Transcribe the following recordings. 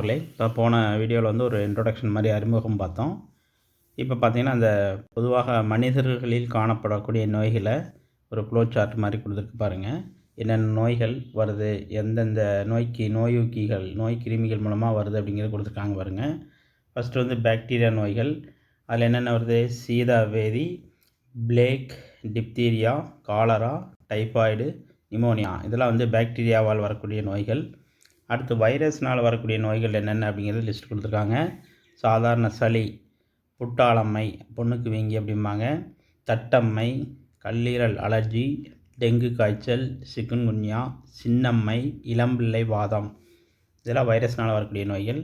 மாணவர்களே இப்போ போன வீடியோவில் வந்து ஒரு இன்ட்ரொடக்ஷன் மாதிரி அறிமுகம் பார்த்தோம். இப்போ பார்த்தீங்கன்னா அந்த பொதுவாக மனிதர்களில் காணப்படக்கூடிய நோய்களை ஒரு ப்ளோ சார்ட் மாதிரி கொடுத்துருக்கு பாருங்கள் என்னென்ன நோய்கள் வருது எந்தெந்த நோய்க்கு நோயூக்கிகள் நோய் கிருமிகள் மூலமாக வருது அப்படிங்கிறது கொடுத்துருக்காங்க பாருங்கள் ஃபஸ்ட்டு வந்து பாக்டீரியா நோய்கள். அதில் என்னென்ன வருது? சீதா வேதி plague diphtheria cholera typhoid pneumonia இதெல்லாம் வந்து பாக்டீரியாவால் வரக்கூடிய நோய்கள். அடுத்து வைரஸ்னால் வரக்கூடிய நோய்கள் என்னென்ன அப்படிங்கிறது லிஸ்ட் கொடுத்துருக்காங்க. சாதாரண சளி புட்டாளம்மை பொண்ணுக்கு வீங்கி அப்படிம்பாங்க. தட்டம்மை கல்லீரல் அலர்ஜி டெங்கு காய்ச்சல் சிக்குன்குன்யா சின்னம்மை இளம்பிள்ளை வாதம். இதெல்லாம் வைரஸ்னால் வரக்கூடிய நோய்கள்.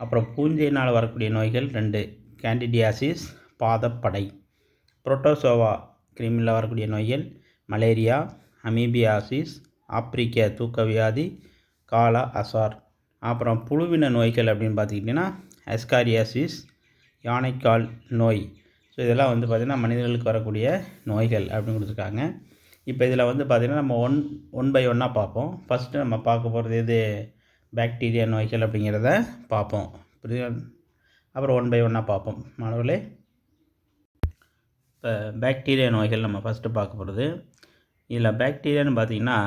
அப்புறம் பூஞ்சையினால் வரக்கூடிய நோய்கள் ரெண்டு கேண்டிடியாசிஸ் பாதப்படை. புரோட்டோசோவா கிருமியில் வரக்கூடிய நோய்கள் மலேரியா அமீபியாசிஸ் ஆப்பிரிக்க தூக்க வியாதி காலா அசார். அப்புறம் புழுவின நோய்கள் அப்படின்னு பார்த்துக்கிட்டிங்கன்னா எஸ்காரியாசிஸ் யானைக்கால் நோய். ஸோ இதெல்லாம் வந்து பார்த்திங்கன்னா மனிதர்களுக்கு வரக்கூடிய நோய்கள் அப்படின்னு கொடுத்துருக்காங்க. இப்போ இதில் வந்து பார்த்திங்கன்னா நம்ம ஒன் ஒன் பை ஒன்னாக பார்ப்போம். ஃபஸ்ட்டு நம்ம பார்க்க போகிறது எது? பாக்டீரியா நோய்கள் அப்படிங்கிறத பார்ப்போம். அப்புறம் ஒன் பை ஒன்னாக பார்ப்போம். மாணவர்களே இப்போ பாக்டீரியா நோய்கள் நம்ம ஃபஸ்ட்டு பார்க்க போகிறது. இதில் பாக்டீரியான்னு பார்த்திங்கன்னா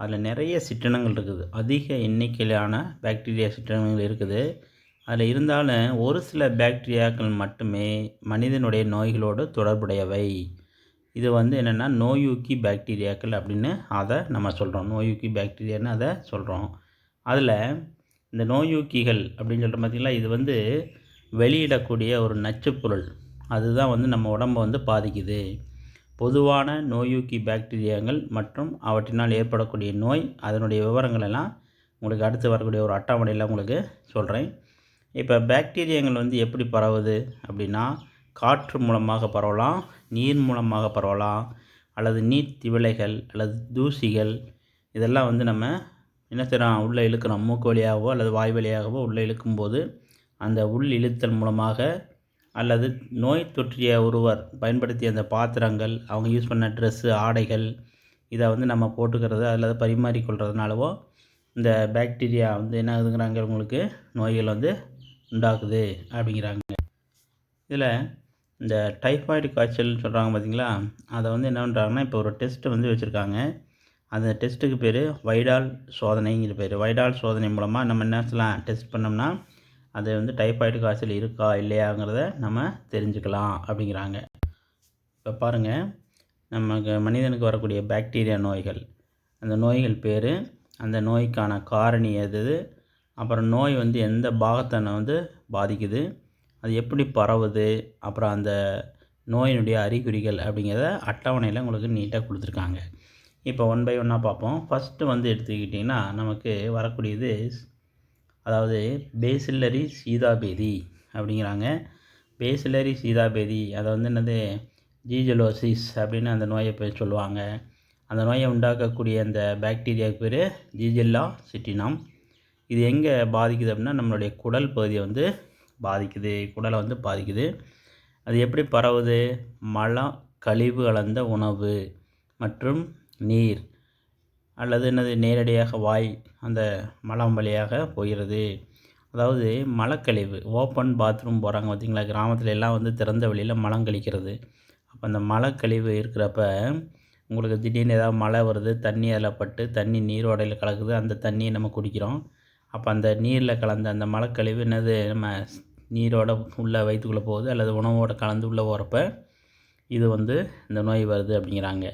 அதில் நிறைய சிற்றினங்கள் இருக்குது. அதிக எண்ணிக்கையிலான பாக்டீரியா சிற்றினங்கள் இருக்குது. அதில் இருந்தாலும் ஒரு சில பாக்டீரியாக்கள் மட்டுமே மனிதனுடைய நோய்களோடு தொடர்புடையவை. இது வந்து என்னென்னா நோயூக்கி பாக்டீரியாக்கள் அப்படின்னு அதை நம்ம சொல்கிறோம் நோயூக்கி பாக்டீரியான்னு அதை சொல்கிறோம் அதில் இந்த நோயூக்கிகள் அப்படின்னு சொல்கிற பார்த்திங்களா இது வந்து வெளியிடக்கூடிய ஒரு நச்சுப்பொருள். அதுதான் வந்து நம்ம உடம்பை வந்து பாதிக்குது. பொதுவான நோயூக்கி பாக்டீரியாங்கள் மற்றும் அவற்றினால் ஏற்படக்கூடிய நோய் அதனுடைய விவரங்கள் எல்லாம் உங்களுக்கு அடுத்து வரக்கூடிய ஒரு அட்டவணையில் உங்களுக்கு சொல்கிறேன். இப்போ பாக்டீரியாங்கள் வந்து எப்படி பரவுது அப்படின்னா காற்று மூலமாக பரவலாம் நீர் மூலமாக பரவலாம் அல்லது நீர் திவலைகள் அல்லது தூசிகள் இதெல்லாம் வந்து நம்ம என்ன செய்கிறோம் உள்ளே இழுக்கிறோம் மூக்கு வழியாகவோ அல்லது வாய் வழியாகவோ உள்ளே இழுக்கும்போது அந்த உள் இழுத்தல் மூலமாக அல்லது நோய் தொற்றிய ஒருவர் பயன்படுத்திய அந்த பாத்திரங்கள் அவங்க யூஸ் பண்ண ட்ரெஸ்ஸு ஆடைகள் இதை வந்து நம்ம போட்டுக்கிறது அல்லது பரிமாறிக்கொள்கிறதுனாலவோ இந்த பாக்டீரியா வந்து என்ன ஆகுதுங்கிறாங்க உங்களுக்கு நோய்கள் வந்து உண்டாக்குது அப்படிங்கிறாங்க. இதில் இந்த டைஃபாய்டு காய்ச்சல்னு சொல்கிறாங்க பார்த்தீங்களா அதை வந்து என்ன பண்ணுறாங்கன்னா இப்போ ஒரு டெஸ்ட்டு வந்து வச்சுருக்காங்க. அந்த டெஸ்ட்டுக்கு பேர் வைடால் சோதனைங்கிற பேர். வைடால் சோதனை மூலமாக நம்ம என்ன சொல்லலாம் டெஸ்ட் பண்ணோம்னா அது வந்து டைஃபாய்டு காய்ச்சல் இருக்கா இல்லையாங்கிறத நம்ம தெரிஞ்சுக்கலாம் அப்படிங்கிறாங்க. இப்போ பாருங்கள் நமக்கு மனிதனுக்கு வரக்கூடிய பாக்டீரியா நோய்கள். அந்த நோய்கள் பேர் அந்த நோய்க்கான காரணி எது அப்புறம் நோய் வந்து எந்த பாகத்தனை வந்து பாதிக்குது அது எப்படி பரவுது அப்புறம் அந்த நோயினுடைய அறிகுறிகள் அப்படிங்கிறத அட்டவணையில் உங்களுக்கு நீட்டாக கொடுத்துருக்காங்க. இப்போ ஒன் பை ஒன்னாக பார்ப்போம். ஃபஸ்ட்டு வந்து எடுத்துக்கிட்டிங்கன்னா நமக்கு வரக்கூடியது அதாவது பேசில்லரி சீதாபேதி அப்படிங்கிறாங்க. பேசில்லரி சீதாபேதி அதை வந்து என்னது ஜீஜலோசிஸ் அப்படின்னு அந்த நோயை பேர் சொல்லுவாங்க. அந்த நோயை உண்டாக்கக்கூடிய அந்த பாக்டீரியாவுக்கு பேர் ஜீஜெல்லா சிட்டினம் இது எங்கே பாதிக்குது அப்படின்னா நம்மளுடைய குடல் பகுதியை வந்து பாதிக்குது. குடலை வந்து பாதிக்குது. அது எப்படி பரவுது? மலம் கழிவு கலந்த உணவு மற்றும் நீர். அல்லது என்னது நேரடியாக வாய் அந்த மலம் வழியாக போகிறது. அதாவது மலக்கழிவு ஓப்பன் பாத்ரூம் போகிறாங்க பார்த்திங்களா? கிராமத்தில் எல்லாம் வந்து திறந்த வெளியில் மலம் கழிக்கிறது. அப்போ அந்த மலக்கழிவு இருக்கிறப்ப உங்களுக்கு திடீர்னு ஏதாவது மழை வருது தண்ணி அதில் பட்டு தண்ணி நீரோடையில் கலக்குது அந்த தண்ணியை நம்ம குடிக்கிறோம். அப்போ அந்த நீரில் கலந்த அந்த மலக்கழிவு என்னது? நம்ம நீரோட உள்ளே வயிற்றுக்குள்ளே போகுது அல்லது உணவோடு கலந்து உள்ளே போகிறப்ப இது வந்து இந்த நோய் வருது அப்படிங்கிறாங்க.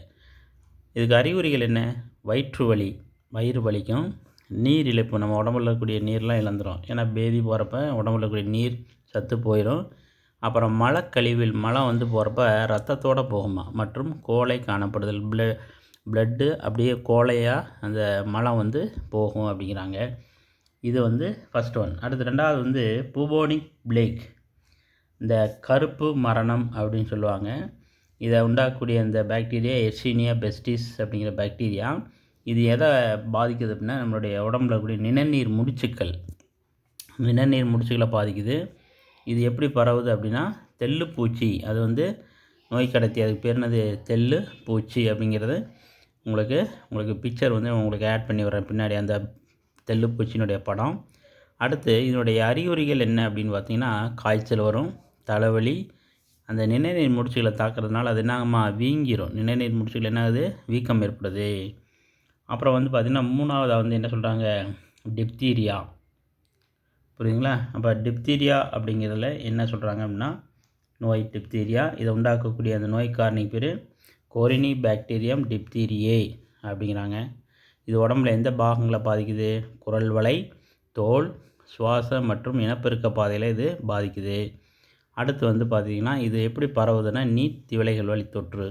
இதுக்கு அறிகுறிகள் என்ன? வயிற்று வலி வயிறு வலிக்கும் நீர் இழப்பு. நம்ம உடம்புல இருக்கக்கூடிய நீர்லாம் இழந்துடும் ஏன்னா பேதி போகிறப்ப உடம்புல இருக்கக்கூடிய நீர் சத்து போயிடும் அப்புறம் மழை கழிவில் மழை வந்து போகிறப்ப ரத்தத்தோடு போகுமா? மற்றும் கோலை காணப்படுதல் ப்ள ப்ளட்டு அப்படியே கோலையாக அந்த மலம் வந்து போகும் அப்படிங்கிறாங்க. இது வந்து ஃபஸ்ட் ஒன் அடுத்து ரெண்டாவது வந்து புபோனிக் பிளேக் இந்த கருப்பு மரணம் அப்படின்னு சொல்லுவாங்க. இதை உண்டாக்கக்கூடிய இந்த பாக்டீரியா எர்சீனியா பெஸ்டிஸ் அப்படிங்கிற பாக்டீரியா இது எதை பாதிக்குது அப்படின்னா நம்மளுடைய உடம்புல இருக்கக்கூடிய நிணநீர் முடிச்சுக்கள். நிணநீர் முடிச்சுக்களை பாதிக்குது. இது எப்படி பரவுது அப்படின்னா தெல்லு பூச்சி. அது வந்து நோய் கடத்தி அதுக்கு பேர் என்னது? தெல்லு பூச்சி அப்படிங்கிறது. உங்களுக்கு உங்களுக்கு பிக்சர் வந்து உங்களுக்கு ஆட் பண்ணி வரேன் பின்னாடி அந்த தெல்லு பூச்சியினுடைய படம். அடுத்து இதனுடைய அறிகுறிகள் என்ன அப்படின்னு பார்த்தீங்கன்னா காய்ச்சல் வரும் தலைவலி அந்த நிணநீர் முடிச்சுகளை தாக்குறதுனால அது என்னங்கம்மா வீங்கிரும். நிணநீர் முடிச்சுகள் என்ன ஆகுது? வீக்கம் ஏற்படுது. அப்புறம் வந்து பார்த்திங்கன்னா மூணாவதாக வந்து என்ன சொல்கிறாங்க டிப்தீரியா புரியுதுங்களா? அப்போ டிப்தீரியா அப்படிங்கிறதுல என்ன சொல்கிறாங்க அப்படின்னா நோய் டிப்தீரியா இதை உண்டாக்கக்கூடிய அந்த நோய் காரணி பேர் கோரினி பாக்டீரியம் டிப்தீரியே அப்படிங்கிறாங்க. இது உடம்புல எந்த பாகங்களை பாதிக்குது? குரல் வலை தோல் சுவாச மற்றும் இனப்பெருக்க பாதையில் இது பாதிக்குது. அடுத்து வந்து பார்த்திங்கன்னா இது எப்படி பரவுதுன்னா நீட் திவலைகள் வழி தொற்று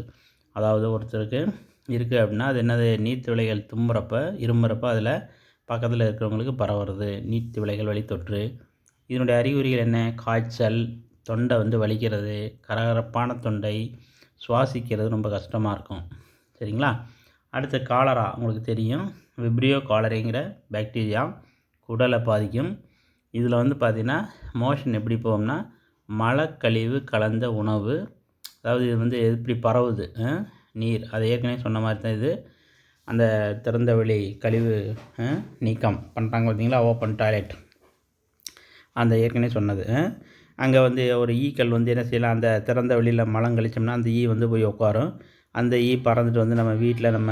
அதாவது ஒருத்தருக்கு இருக்குது அப்படின்னா அது என்னது? நீர்த்து விலைகள் தும்புறப்ப இரும்புறப்ப அதில் பக்கத்தில் இருக்கிறவங்களுக்கு பரவுறது. நீர்த்து விலைகள் வழி தொற்று. இதனுடைய அறிகுறிகள் என்ன? காய்ச்சல் தொண்டை வந்து வலிக்கிறது கரகரப்பான தொண்டை சுவாசிக்கிறது ரொம்ப கஷ்டமாக இருக்கும். சரிங்களா? அடுத்து காலரா உங்களுக்கு தெரியும். விப்ரியோ காலரிங்கிற பாக்டீரியா குடலை பாதிக்கும். இதில் வந்து பார்த்திங்கன்னா மோஷன் எப்படி போகும்னா மலக்கழிவு கலந்த உணவு. அதாவது இது வந்து எப்படி பரவுது நீர். அது ஏற்கனவே சொன்ன மாதிரி தான் இது. அந்த திறந்த வெளி கழிவு நீக்கம் பண்ணுறாங்க பார்த்தீங்களா? ஓப்பன் டாய்லெட் அந்த ஏற்கனவே சொன்னது. அங்கே வந்து ஒரு ஈக்கள் வந்து என்ன செய்யலாம்? அந்த திறந்த வெளியில் மலம் கழிச்சோம்னா அந்த ஈ வந்து போய் உட்காரும். அந்த ஈ பறந்துட்டு வந்து நம்ம வீட்டில் நம்ம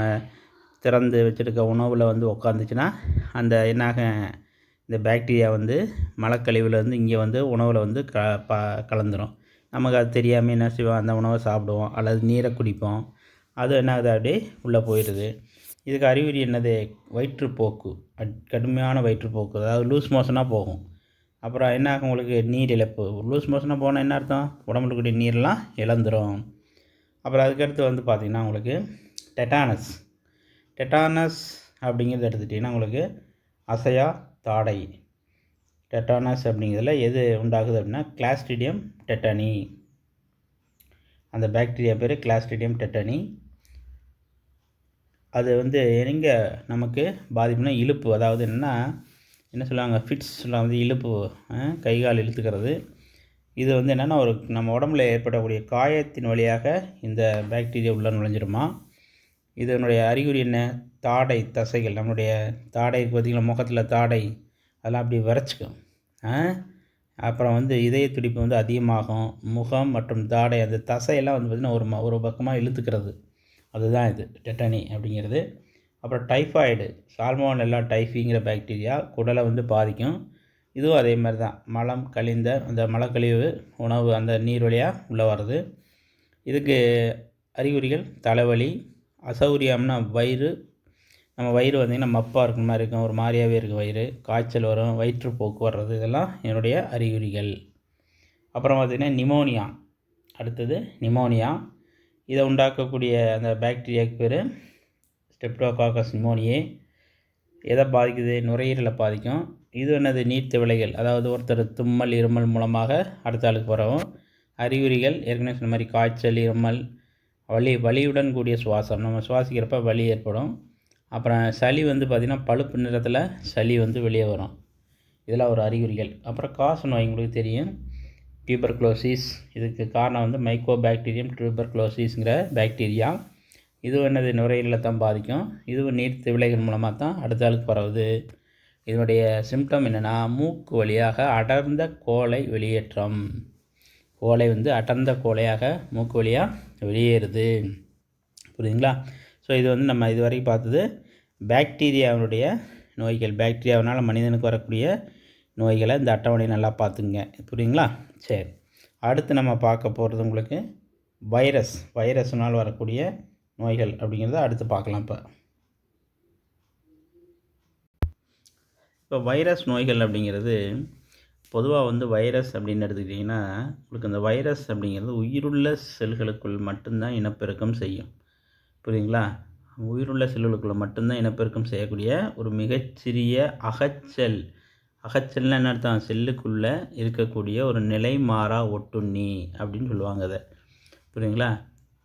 திறந்து வச்சுருக்க உணவில் வந்து உட்காந்துச்சுன்னா அந்த என்னாக இந்த பாக்டீரியா வந்து மலக்கழிவில் வந்து இங்கே வந்து உணவில் வந்து க ப கலந்துரும். நமக்கு அது தெரியாமல் என்ன செய்வோம்? அந்த உணவை சாப்பிடுவோம். அல்லது நீரை குடிப்போம். அது என்னாகுது? அப்படியே உள்ளே போயிடுது. இதுக்கு அறிகுறி என்னது? வயிற்றுப்போக்கு. அட்- கடுமையான வயிற்றுப்போக்கு. அதாவது லூஸ் மோஷனாக போகும். அப்புறம் என்ன ஆகும் உங்களுக்கு? நீர் இழப்பு. லூஸ் மோஷனாக போனால் என்ன அர்த்தம்? உடம்புல இருக்கக்கூடிய நீர்லாம் இழந்துரும். அப்புறம் அதுக்கடுத்து வந்து பார்த்திங்கன்னா உங்களுக்கு டெட்டானஸ். டெட்டானஸ் அப்படிங்கிறது எடுத்துட்டிங்கன்னா உங்களுக்கு அசையா தாடை. டெட்டானஸ் அப்படிங்கிறதுல எது உண்டாகுது அப்படின்னா கிளாஸ்டிடியம் டெட்டனி. அந்த பாக்டீரியா பேர் கிளாஸ்டிடியம் டெட்டனி. அது வந்து எங்கே நமக்கு பாதிப்புனா இழுப்பு. அதாவது என்னென்னா என்ன சொல்லுவாங்க? ஃபிட்ஸ்லாம் வந்து இழுப்பு. கை கால் இழுத்துக்கிறது. இது வந்து என்னென்னா ஒரு நம்ம உடம்புல ஏற்படக்கூடிய காயத்தின் வழியாக இந்த பாக்டீரியா உள்ள நுழைஞ்சிருமா இதனுடைய அறிகுறி என்ன? தாடை தசைகள். நம்மளுடைய தாடை பார்த்திங்களா முகத்தில் தாடை. அதெல்லாம் அப்படி விரைச்சிக்கும். அப்புறம் வந்து இதய துடிப்பு வந்து அதிகமாகும். முகம் மற்றும் தாடை அந்த தசையெல்லாம் வந்து பார்த்திங்கன்னா ஒரு ஒரு பக்கமாக இழுத்துக்கிறது. அதுதான் இது டெட்டனி அப்படிங்கிறது. அப்புறம் டைஃபாய்டு சால்மோனெல்லா டைஃபிங்கிற பாக்டீரியா குடலை வந்து பாதிக்கும். இதுவும் அதே மாதிரி தான். மலம் கழிந்த அந்த மலக்கழிவு உணவு அந்த நீர் வழியாக உள்ளே வருது இதுக்கு அறிகுறிகள் தலைவலி அசௌரியம்னா வயிறு. நம்ம வயிறு வந்திங்கன்னா மப்பாக இருக்கிற மாதிரி இருக்கும் ஒரு மாதிரியாகவே இருக்கும் வயிறு. காய்ச்சல் வரும் வயிற்றுப்போக்கு வர்றது இதெல்லாம் என்னுடைய அறிகுறிகள். அப்புறம் பார்த்திங்கன்னா நிமோனியா அடுத்தது நிமோனியா. இதை உண்டாக்கக்கூடிய அந்த பாக்டீரியாவுக்கு பேர் ஸ்டெப்டோகாக்கஸ் நிமோனியே எதை பாதிக்குது? நுரையீரலை பாதிக்கும். இது என்னது? நீர்த்த விலைகள் அதாவது ஒருத்தர் தும்மல் இருமல் மூலமாக அடுத்த ஆளுக்கு பரவும் அறிகுறிகள் ஏற்கனவே சொன்ன மாதிரி காய்ச்சல் இருமல் வலி வலியுடன் கூடிய சுவாசம். நம்ம சுவாசிக்கிறப்ப வலி ஏற்படும். அப்புறம் சளி வந்து பார்த்திங்கன்னா பழுப்பு நிறத்தில் சளி வந்து வெளியே வரும். இதெல்லாம் ஒரு அறிகுறிகள். அப்புறம் காச நோய் உங்களுக்கு தெரியும். டியூபர்குலோசிஸ் இதுக்கு காரணம் வந்து மைக்கோ பாக்டீரியம் டியூபர்குலோசிஸ்ங்கிற பாக்டீரியா இது என்னது? நுரையீரலை தான் பாதிக்கும். இதுவும் நீர்த்து விலைகள் மூலமாக தான் அடுத்த ஆளுக்கு பரவுது. இதனுடைய சிம்டம் என்னென்னா மூக்கு வழியாக அடர்ந்த கோலை வெளியேற்றம். கோலை வந்து அடர்ந்த கோலையாக மூக்கு வழியாக வெளியேறுது. புரியுதுங்களா? ஸோ இது வந்து நம்ம இது வரைக்கும் பார்த்தது பாக்டீரியாவுடைய நோய்கள். பாக்டீரியாவினால் மனிதனுக்கு வரக்கூடிய நோய்களை இந்த அட்டவணையை நல்லா பார்த்துங்க புரியுங்களா? சரி. அடுத்து நம்ம பார்க்க போகிறது உங்களுக்கு வைரஸ் வைரஸ்னால் வரக்கூடிய நோய்கள் அப்படிங்கிறத அடுத்து பார்க்கலாம் இப்போ. இப்போ வைரஸ் நோய்கள் அப்படிங்கிறது பொதுவாக வந்து வைரஸ் அப்படின்னு எடுத்துக்கிட்டிங்கன்னா உங்களுக்கு அந்த வைரஸ் அப்படிங்கிறது உயிருள்ள செல்களுக்குள் மட்டும்தான் இனப்பெருக்கம் செய்யும். புரியுங்களா? உயிருள்ள செல்களுக்குள்ள மட்டும்தான் இனப்பெருக்கம் செய்யக்கூடிய ஒரு மிகச்சிறிய அகச்செல் அகச்செல்னா என்ன அர்த்தம்? செல்லுக்குள்ளே இருக்கக்கூடிய ஒரு நிலைமாறா ஒட்டுண்ணி அப்படின்னு சொல்லுவாங்க அதை. புரியுங்களா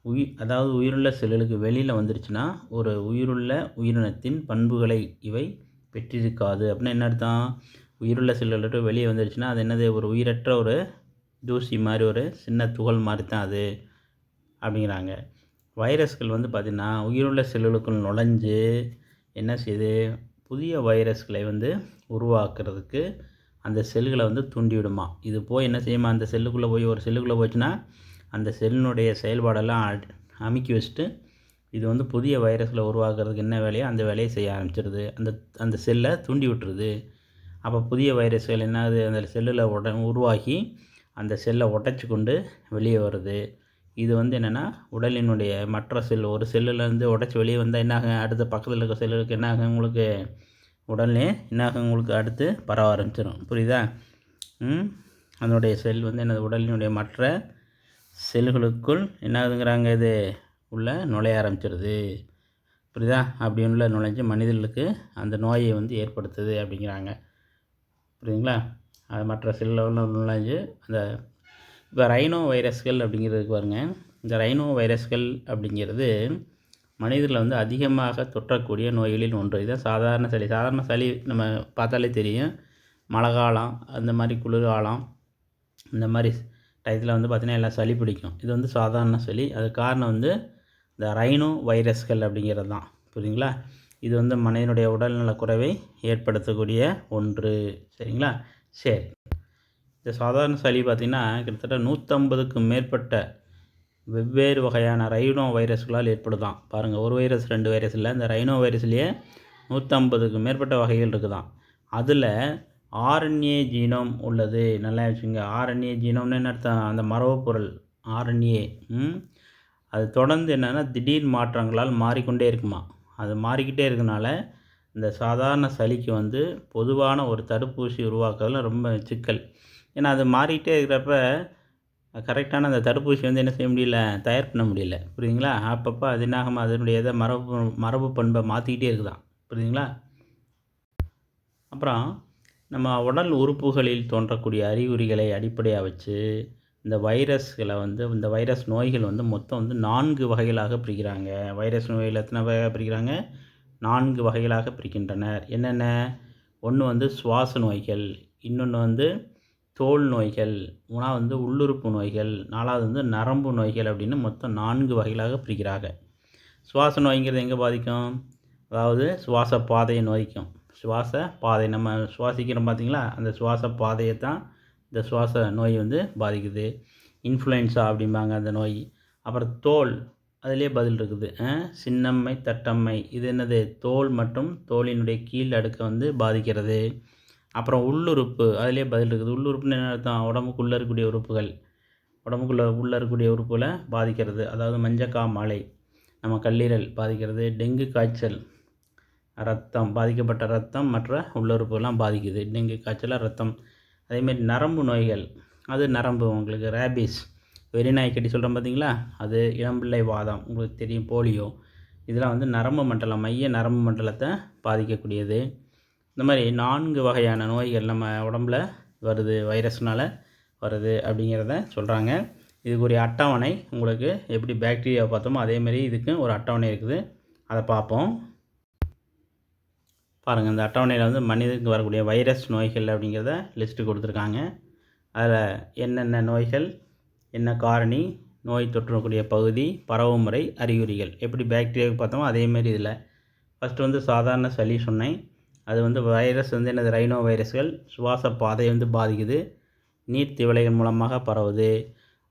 உயிர் அதாவது உயிருள்ள செல்லுக்கு வெளியில் வந்துருச்சுன்னா ஒரு உயிருள்ள உயிரினத்தின் பண்புகளை இவை பெற்றிருக்காது. அப்படின்னா என்ன அர்த்தம்? உயிருள்ள செல்லுகளை வெளியே வந்துருச்சுன்னா அது என்னது? ஒரு உயிரற்ற ஒரு தூசி மாதிரி ஒரு சின்ன துகள் மாதிரி தான் அது அப்படிங்கிறாங்க. வைரஸ்கள் வந்து பார்த்திங்கன்னா உயிருள்ள செல்லுகளுக்குள் நுழைஞ்சு என்ன செய்யுது புதிய வைரஸ்களை வந்து உருவாக்குறதுக்கு அந்த செல்களை வந்து தூண்டிவிடுமா? இது போய் என்ன செய்யுமா? அந்த செல்லுக்குள்ளே போய் ஒரு செல்லுக்குள்ளே போச்சுன்னா அந்த செல்லினுடைய செயல்பாடெல்லாம் அமுக்கி வச்சுட்டு இது வந்து புதிய வைரஸில் உருவாக்குறதுக்கு என்ன வேலையோ அந்த வேலையை செய்ய ஆரம்பிச்சிடுது. அந்த அந்த செல்லை தூண்டி விட்டுருது. அப்போ புதிய வைரஸ்கள் என்னது அந்த செல்லில் உட உருவாகி அந்த செல்லை உடைச்சி கொண்டு வெளியே வருது. இது வந்து என்னென்னா உடலினுடைய மற்ற செல் ஒரு செல்லுலேருந்து உடச்சி வெளியே வந்தால் என்னாகும்? அடுத்த பக்கத்தில் இருக்க செல்லுக்கு என்னாகும் உங்களுக்கு? உடனே என்னாகும்? உங்களுக்கு அடுத்து பரவ ஆரம்பிச்சிடும் புரியுதா? ம்? அதனுடைய செல் வந்து என்னது? உடலினுடைய மற்ற செல்களுக்குள் என்னாகுதுங்கிறாங்க இது உள்ள நுழைய ஆரம்பிச்சிருது. புரியுதா? அப்படி உள்ள நுழைஞ்சு மனிதர்களுக்கு அந்த நோயை வந்து ஏற்படுத்துது அப்படிங்கிறாங்க. புரியுதுங்களா? அது மற்ற செல்லில் உள்ள நுழைஞ்சு அந்த இப்போ ரைனோ வைரஸ்கள் அப்படிங்கிறதுக்கு பாருங்க. இந்த ரைனோ வைரஸ்கள் அப்படிங்கிறது மனிதர்களை வந்து அதிகமாக தொற்றக்கூடிய நோய்களில் ஒன்று. இதுதான் சாதாரண சளி. சாதாரண சளி நம்ம பார்த்தாலே தெரியும். மழை காலம் அந்த மாதிரி குளிர்காலம் இந்த மாதிரி டயத்தில் வந்து பார்த்திங்கன்னா எல்லாம் சளி பிடிக்கும். இது வந்து சாதாரண சளி. அது காரணம் வந்து இந்த ரைனோ வைரஸ்கள் அப்படிங்கிறது தான். புரியுங்களா இது வந்து மனிதனுடைய உடல்நலக் குறைவை ஏற்படுத்தக்கூடிய ஒன்று. சரிங்களா? சரி. இந்த சாதாரண சளி பார்த்திங்கன்னா கிட்டத்தட்ட நூற்றம்பதுக்கும் மேற்பட்ட வெவ்வேறு வகையான ரைனோ வைரஸ்களால் ஏற்படுதான். பாருங்கள் ஒரு வைரஸ் ரெண்டு வைரஸ் இல்லை. இந்த ரைனோ வைரஸ்லேயே நூற்றம்பதுக்கு மேற்பட்ட வகைகள் இருக்குதான். அதில் ஆர்என்ஏ ஜீனோம் உள்ளது. நல்லா வச்சுங்க ஆர்என்ஏ ஜீனோம்னு என்ன அர்த்தம்? அந்த மரபுப்பொருள் ஆர்என்ஏ அது தொடர்ந்து என்னென்னா திடீர் மாற்றங்களால் மாறிக்கொண்டே இருக்குமா? அது மாறிக்கிட்டே இருக்கனால இந்த சாதாரண சளிக்கு வந்து பொதுவான ஒரு தடுப்பூசி உருவாக்குறதுல ரொம்ப சிக்கல். ஏன்னா அது மாறிக்கிட்டே இருக்கிறப்ப கரெக்டான அந்த தடுப்பூசி வந்து என்ன செய்ய முடியல? தயார் பண்ண முடியல. புரியுதுங்களா? அப்பப்போ அது என்னாகும் அதனுடைய இதை மரபு மரபு பண்பை மாற்றிக்கிட்டே இருக்குதான். புரியுதுங்களா? அப்புறம் நம்ம உடல் உறுப்புகளில் தோன்றக்கூடிய அறிகுறிகளை அடிப்படையாக வச்சு இந்த வைரஸ்களை வந்து இந்த வைரஸ் நோய்கள் வந்து மொத்தம் வந்து நான்கு வகைகளாக பிரிக்கிறாங்க. வைரஸ் நோய்கள் எத்தனை வகையாக பிரிக்கிறாங்க? நான்கு வகைகளாக பிரிக்கின்றனர். என்னென்ன? ஒன்று வந்து சுவாச நோய்கள் இன்னொன்று வந்து தோல் நோய்கள் மூணாவது வந்து உள்ளுறுப்பு நோய்கள் நாலாவது வந்து நரம்பு நோய்கள் அப்படின்னு மொத்தம் நான்கு வகைகளாக பிரிக்கிறாங்க. சுவாச நோய்ங்கிறது எங்கே பாதிக்கும்? அதாவது சுவாச பாதையை நோய்க்கும். சுவாச பாதை நம்ம சுவாசிக்கிறோம் பார்த்தீங்களா அந்த சுவாச பாதையை தான் இந்த சுவாச நோய் வந்து பாதிக்குது. இன்ஃப்ளூயன்ஸா அப்படிம்பாங்க அந்த நோய். அப்புறம் தோல் அதிலே பதில் இருக்குது. சின்னம்மை தட்டம்மை இது என்னது? தோல் மற்றும் தோலினுடைய கீழ் அடுக்கை வந்து பாதிக்கிறது. அப்புறம் உள்ளுறுப்பு அதிலே பதில் இருக்குது. உள்ளுறுப்புன்னு என்ன அர்த்தம்? உடம்புக்குள்ளே இருக்கக்கூடிய உறுப்புகள். உடம்புக்குள்ளே உள்ளே இருக்கக்கூடிய உறுப்புகளை பாதிக்கிறது. அதாவது மஞ்சக்கா மாலை நம்ம கல்லீரல் பாதிக்கிறது. டெங்கு காய்ச்சல் ரத்தம் பாதிக்கப்பட்ட ரத்தம் மற்ற உள்ளுறுப்புகள்லாம் பாதிக்குது. டெங்கு காய்ச்சலாக ரத்தம். அதேமாரி நரம்பு நோய்கள். அது நரம்பு உங்களுக்கு ரேபிஸ் வெறிநாய்க்கடி சொல்கிறோம் பார்த்தீங்களா அது இளம்பிள்ளை வாதம். உங்களுக்கு தெரியும் போலியோ. இதெல்லாம் வந்து நரம்பு மண்டலம் மைய நரம்பு மண்டலத்தை பாதிக்கக்கூடியது. இந்த மாதிரி நான்கு வகையான நோய்கள் நம்ம உடம்புல வருது வைரஸ்னால் வருது அப்படிங்கிறத சொல்கிறாங்க இதுக்குரிய அட்டவணை உங்களுக்கு எப்படி பேக்டீரியாவை பார்த்தோமோ அதேமாரி இதுக்கு ஒரு அட்டவணை இருக்குது. அதை பார்ப்போம். பாருங்கள் இந்த அட்டவணையில் வந்து மனிதனுக்கு வரக்கூடிய வைரஸ் நோய்கள் அப்படிங்கிறத லிஸ்ட்டு கொடுத்துருக்காங்க. அதில் என்னென்ன நோய்கள் என்ன காரணி நோய் தொற்றக்கூடிய பகுதி பரவும் முறை அறிகுறிகள் எப்படி பாக்டீரியாவுக்கு பார்த்தோமோ அதேமாரி இதில். ஃபஸ்ட்டு வந்து சாதாரண சளி சொன்னேன். அது வந்து வைரஸ் வந்து என்னது ரைனோ வைரஸ்கள் சுவாச பாதையை வந்து பாதிக்குது. நீர் திவலைகள் மூலமாக பரவுது.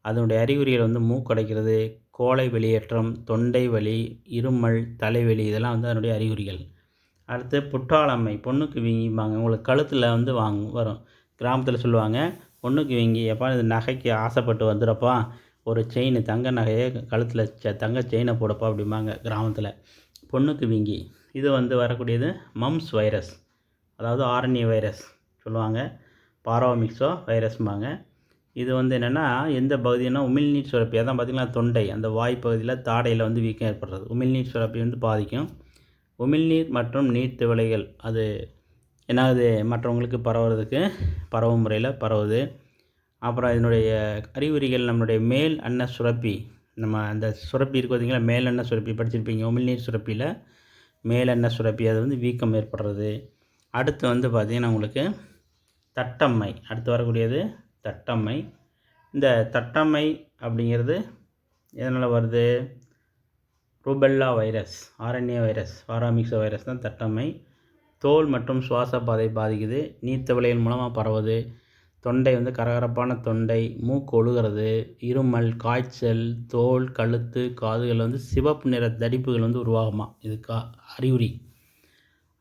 அதனுடைய அறிகுறிகள் வந்து மூக்கடைக்கிறது கோலை வெளியேற்றம் தொண்டை வலி இருமல் தலைவலி இதெல்லாம் வந்து அதனுடைய அறிகுறிகள். அடுத்து புற்றாளம்மை பொண்ணுக்கு வீங்கிம்பாங்க. உங்களுக்கு கழுத்தில் வந்து வாங்க வரும். கிராமத்தில் சொல்லுவாங்க பொண்ணுக்கு வீங்கி எப்பா இது நகைக்கு ஆசைப்பட்டு வந்துடுறப்பா. ஒரு செயின் தங்க நகையை கழுத்தில் ச தங்க செயினை போடப்பா அப்படிம்பாங்க கிராமத்தில். பொண்ணுக்கு வீங்கி. இது வந்து வரக்கூடியது மம்ஸ் வைரஸ் அதாவது ஆர்என்ஏ வைரஸ் சொல்லுவாங்க. பாரோமிக்ஸோ வைரஸ்ம்பாங்க இது வந்து என்னென்னா எந்த பகுதினா உமிழ்நீர் சுரப்பி. அதான் பார்த்திங்கன்னா தொண்டை. அந்த வாய் பகுதியில் தாடையில் வந்து வீக்கம் ஏற்படுறது. உமிழ்நீர் சுரப்பி வந்து பாதிக்கும். உமிழ்நீர் மற்றும் நீர் விலைகள் அது என்னாகுது? மற்றவங்களுக்கு பரவுறதுக்கு பரவும் முறையில் பரவுது. அப்புறம் இதனுடைய அறிகுறிகள் நம்மளுடைய மேல் அன்ன சுரப்பி. நம்ம அந்த சுரப்பி இருக்கு பார்த்திங்களா மேல் அன்ன சுரப்பி படிச்சிருப்பீங்க. உமிழ்நீர் சுரப்பியில் மேலெண்ண சுரப்பி அது வந்து வீக்கம் ஏற்படுறது. அடுத்து வந்து பார்த்திங்கன்னா உங்களுக்கு தட்டம்மை அடுத்து வரக்கூடியது தட்டம்மை. இந்த தட்டம்மை அப்படிங்கிறது எதனால் வருது? Rubella virus RNA virus paramyxo virus தான் தட்டம்மை. தோல் மற்றும் சுவாச பாதை பாதிக்குது. நீர்த்த நீர்த்தவளைகள் மூலமாக பரவுது. தொண்டை வந்து கரகரப்பான தொண்டை மூக்கு ஒழுகிறது இருமல் காய்ச்சல் தோல் கழுத்து காதுகள் வந்து சிவப்பு நிற தடிப்புகள் வந்து உருவாகுமா? இது கா அறிகுறி.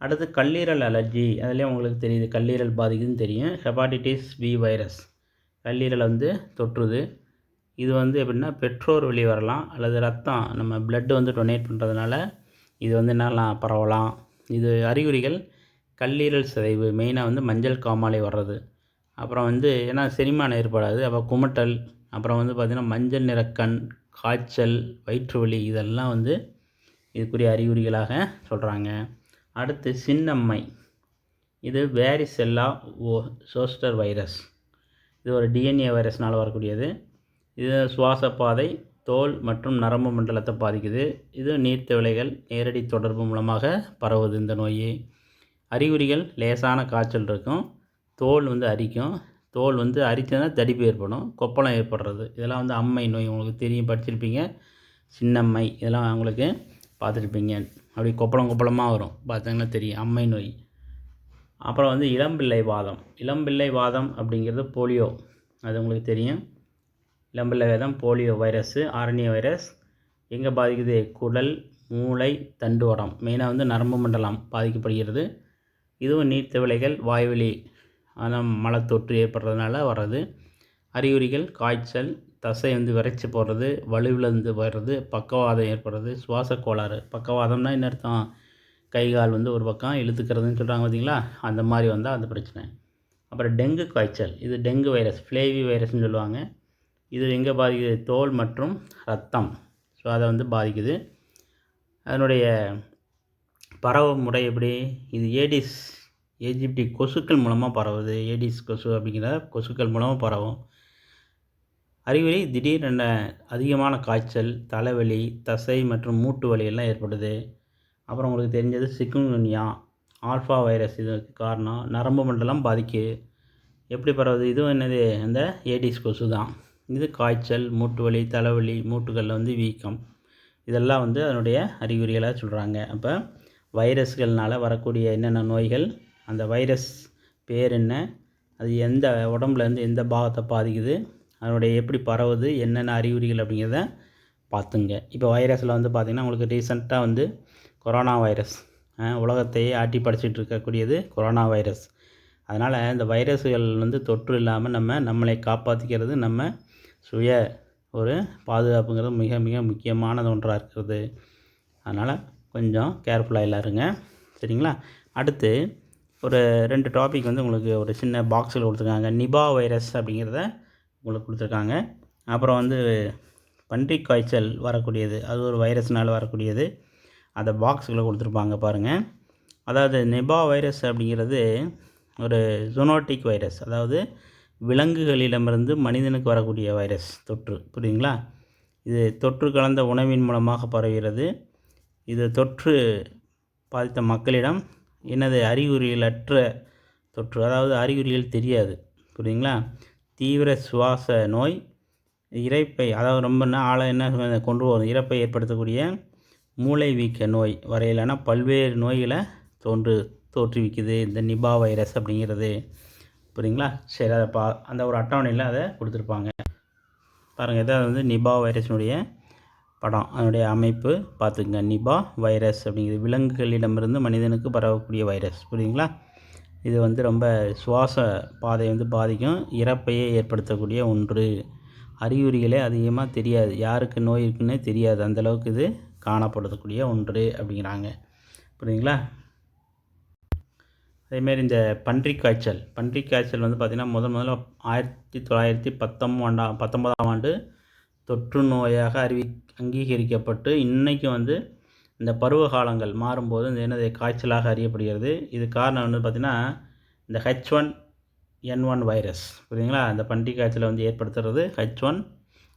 அடுத்து கல்லீரல் அலர்ஜி. அதுலேயே உங்களுக்கு தெரியுது கல்லீரல் பாதிக்குதுன்னு தெரியும். ஹெப்பாட்டிட்டிஸ் பி வைரஸ் கல்லீரலை வந்து தொற்றுது. இது வந்து எப்படின்னா பெற்றோர் வழி வரலாம் அல்லது ரத்தம் நம்ம பிளட்டு வந்து டொனேட் பண்ணுறதுனால இது வந்து என்னலாம் பரவலாம். இது அறிகுறிகள் கல்லீரல் சிதைவு மெயினாக வந்து மஞ்சள் காமாலை வர்றது. அப்புறம் வந்து ஏன்னா செரிமானம் ஏற்படாது அப்போ குமட்டல் அப்புறம் வந்து பார்த்திங்கன்னா மஞ்சள் நிறக்கண் காய்ச்சல் வயிற்று வலி இதெல்லாம் வந்து இதுக்குரிய அறிகுறிகளாக சொல்கிறாங்க அடுத்து சின்னம்மை. இது வேரிசெல்லா ஓ சோஸ்டர் வைரஸ் இது ஒரு டிஎன்ஏ வைரஸ்னால் வரக்கூடியது. இது சுவாச பாதை தோல் மற்றும் நரம்பு மண்டலத்தை பாதிக்குது. இது நீர்த்தவிளைகள் நேரடி தொடர்பு மூலமாக பரவுது இந்த நோய். அறிகுறிகள் லேசான காய்ச்சல் இருக்கும். தோல் வந்து அரிக்கும். தோல் வந்து அரிச்சதுனா தடிப்பு ஏற்படும். கொப்பளம் ஏற்படுறது. இதெல்லாம் வந்து அம்மை நோய் உங்களுக்கு தெரியும் படிச்சிருப்பீங்க. சின்னம்மை இதெல்லாம் உங்களுக்கு பார்த்துருப்பீங்க. அப்படி கொப்பளம் கொப்பளமாக வரும். பார்த்தீங்கன்னா தெரியும் அம்மை நோய். அப்புறம் வந்து இளம்பிள்ளை வாதம். இளம்பிள்ளை வாதம் அப்படிங்கிறது போலியோ. அது உங்களுக்கு தெரியும். இளம்பிள்ளை வாதம் போலியோ வைரஸ்ஸு ஆரணிய வைரஸ். எங்கே பாதிக்குது? குடல் மூளை தண்டுவடம் மெயினாக வந்து நரம்பு மண்டலம் பாதிக்கப்படுகிறது. இதுவும் நீர்த்தவிளைகள் வாய்வெளி ஆனால் மலத்தொற்று ஏற்படுறதுனால வர்றது. அறிகுறிகள் காய்ச்சல் தசை வந்து விரைச்சி போடுறது வலுவிழந்து வர்றது பக்கவாதம் ஏற்படுறது சுவாச கோளாறு. பக்கவாதம்னா என்ன அர்த்தம்? கை கால் வந்து ஒரு பக்கம் இழுத்துக்கிறதுன்னு சொல்கிறாங்க பார்த்தீங்களா அந்த மாதிரி வந்தால் அந்த பிரச்சனை. அப்புறம் டெங்கு காய்ச்சல். இது டெங்கு வைரஸ் ஃப்ளேவி வைரஸ்னு சொல்லுவாங்க. இது எங்கே பாதிக்குது? தோல் மற்றும் ரத்தம். ஸோ அதை வந்து பாதிக்குது. அதனுடைய பரவு முறை எப்படி? இது ஏடிஸ் ஏஜிப்டி கொசுக்கள் மூலமாக பரவுது ஏடிஸ் கொசு அப்படிங்கிற கொசுக்கள் மூலமாக பரவும். அறிகுறி திடீரென அதிகமான காய்ச்சல் தலைவலி தசை மற்றும் மூட்டு வலியெல்லாம் ஏற்படுது. அப்புறம் உங்களுக்கு தெரிஞ்சது சிக்குன்குன்யா ஆல்ஃபா வைரஸ் இதுக்கு காரணம். நரம்பு மண்டலம் பாதிக்கு. எப்படி பரவுது? இதுவும் என்னது? அந்த ஏடிஸ் கொசு தான் இது காய்ச்சல் மூட்டு வலி தலைவலி மூட்டுகளில் வந்து வீக்கம். இதெல்லாம் வந்து அதனுடைய அறிகுறிகளாக சொல்கிறாங்க அப்போ வைரஸ்கள்னால் வரக்கூடிய என்னென்ன நோய்கள்? அந்த வைரஸ் பேர் என்ன? அது எந்த உடம்புலேருந்து எந்த பாகத்தை பாதிக்குது? அதனுடைய எப்படி பரவுது? என்னென்ன அறிகுறிகள் அப்படிங்கிறத பார்த்துங்க. இப்போ வைரஸில் வந்து பார்த்திங்கன்னா உங்களுக்கு ரீசெண்டாக வந்து கொரோனா வைரஸ் உலகத்தையே ஆட்டி படிச்சுட்டு இருக்கக்கூடியது கொரோனா வைரஸ். அதனால் இந்த வைரஸுகள் வந்து தொற்று இல்லாமல் நம்ம நம்மளை காப்பாற்றிக்கிறது நம்ம சுய ஒரு பாதுகாப்புங்கிறது மிக மிக முக்கியமானது ஒன்றாக இருக்கிறது. அதனால் கொஞ்சம் கேர்ஃபுல்லாக எல்லாம் சரிங்களா? அடுத்து ஒரு ரெண்டு டாபிக் வந்து உங்களுக்கு ஒரு சின்ன பாக்ஸில் கொடுத்துருக்காங்க. நிபா வைரஸ் அப்படிங்கிறத உங்களுக்கு கொடுத்துருக்காங்க. அப்புறம் வந்து பன்றி காய்ச்சல் வரக்கூடியது அது ஒரு வைரஸ்னால் வரக்கூடியது. அதை பாக்ஸுக்குள்ளே கொடுத்துருப்பாங்க பாருங்கள் அதாவது நிபா வைரஸ் அப்படிங்கிறது ஒரு ஜொனோட்டிக் வைரஸ். அதாவது விலங்குகளிடமிருந்து மனிதனுக்கு வரக்கூடிய வைரஸ் தொற்று புரியுங்களா இது தொற்று கலந்த உணவின் மூலமாக பரவுகிறது. இது தொற்று பாதித்த மக்களிடம் என்னது அறிகுறிகளற்ற தொற்று அதாவது அறிகுறிகள் தெரியாது புரியுங்களா தீவிர சுவாச நோய் இறைப்பை அதாவது ரொம்ப ஆழ என்ன கொண்டு வரும் இறப்பை ஏற்படுத்தக்கூடிய மூளை வீக்க நோய் வரையிலான பல்வேறு நோய்களை தோன்று தோற்றுவிக்குது இந்த நிபா வைரஸ் அப்படிங்கிறது புரியுங்களா சரி அதை பா அந்த ஒரு அட்டவணையில் அதை கொடுத்துருப்பாங்க. பாருங்கள் இதான் வந்து நிபா வைரஸினுடைய படம். அதனுடைய அமைப்பு பார்த்துங்க நிபா வைரஸ் அப்படிங்கிறது விலங்குகளிடமிருந்து மனிதனுக்கு பரவக்கூடிய வைரஸ். புரியுதுங்களா? இது வந்து ரொம்ப சுவாச பாதை வந்து பாதிக்கும். இறப்பையே ஏற்படுத்தக்கூடிய ஒன்று. அறிகுறிகளே அதிகமாக தெரியாது. யாருக்கு நோய் இருக்குன்னே தெரியாது. அந்தளவுக்கு இது காணப்படக்கூடிய ஒன்று அப்படிங்கிறாங்க. புரியுதுங்களா? அதேமாரி இந்த பன்றி காய்ச்சல். பன்றி காய்ச்சல் வந்து பார்த்திங்கன்னா முதன் முதல்ல ஆயிரத்தி தொள்ளாயிரத்தி பத்தொம்பதாம் பத்தொன்பதாம் ஆண்டு தொற்று நோயாக அறிவி அங்கீகரிக்கப்பட்டு இன்றைக்கும் வந்து இந்த பருவ காலங்கள் மாறும்போது இந்த என்னது காய்ச்சலாக அறியப்படுகிறது. இது காரணம் வந்து பார்த்திங்கன்னா இந்த H one N one virus புரியுதுங்களா? அந்த பன்றி காய்ச்சலை வந்து ஏற்படுத்துறது ஹெச் ஒன்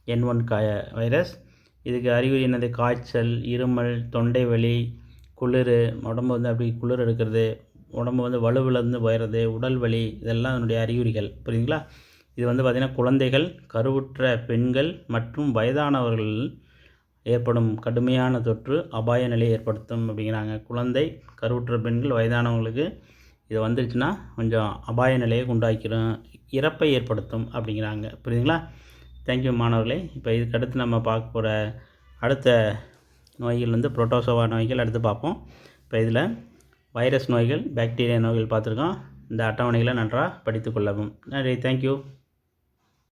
என் ஒன் காய வைரஸ் இதுக்கு அறிகுறி என்னது? காய்ச்சல் இருமல் தொண்டை வலி குளிர் உடம்பு வந்து அப்படி குளிர் எடுக்கிறது உடம்பு வந்து வலுவிழந்து போயிடுறது உடல் வலி இதெல்லாம் அதனுடைய அறிகுறிகள். புரியுதுங்களா? இது வந்து பார்த்திங்கன்னா குழந்தைகள் கருவுற்ற பெண்கள் மற்றும் வயதானவர்கள் ஏற்படும் கடுமையான தொற்று அபாய நிலையை ஏற்படுத்தும் அப்படிங்கிறாங்க. குழந்தை கருவுற்ற பெண்கள் வயதானவங்களுக்கு இது வந்துருச்சுன்னா கொஞ்சம் அபாய நிலையை உண்டாக்கிடும் இறப்பை ஏற்படுத்தும் அப்படிங்கிறாங்க. புரியுதுங்களா? தேங்க்யூ மாணவர்களே. இப்போ இதுக்கடுத்து நம்ம பார்க்க போகிற அடுத்த நோய்கள் வந்து புரோட்டோசோவா நோய்கள் அடுத்து பார்ப்போம். இப்போ இதில் வைரஸ் நோய்கள் பாக்டீரியா நோய்கள் பார்த்துருக்கோம். இந்த அட்டவணைகளை நன்றாக படித்து கொள்ளவும். நன்றி. தேங்க்யூ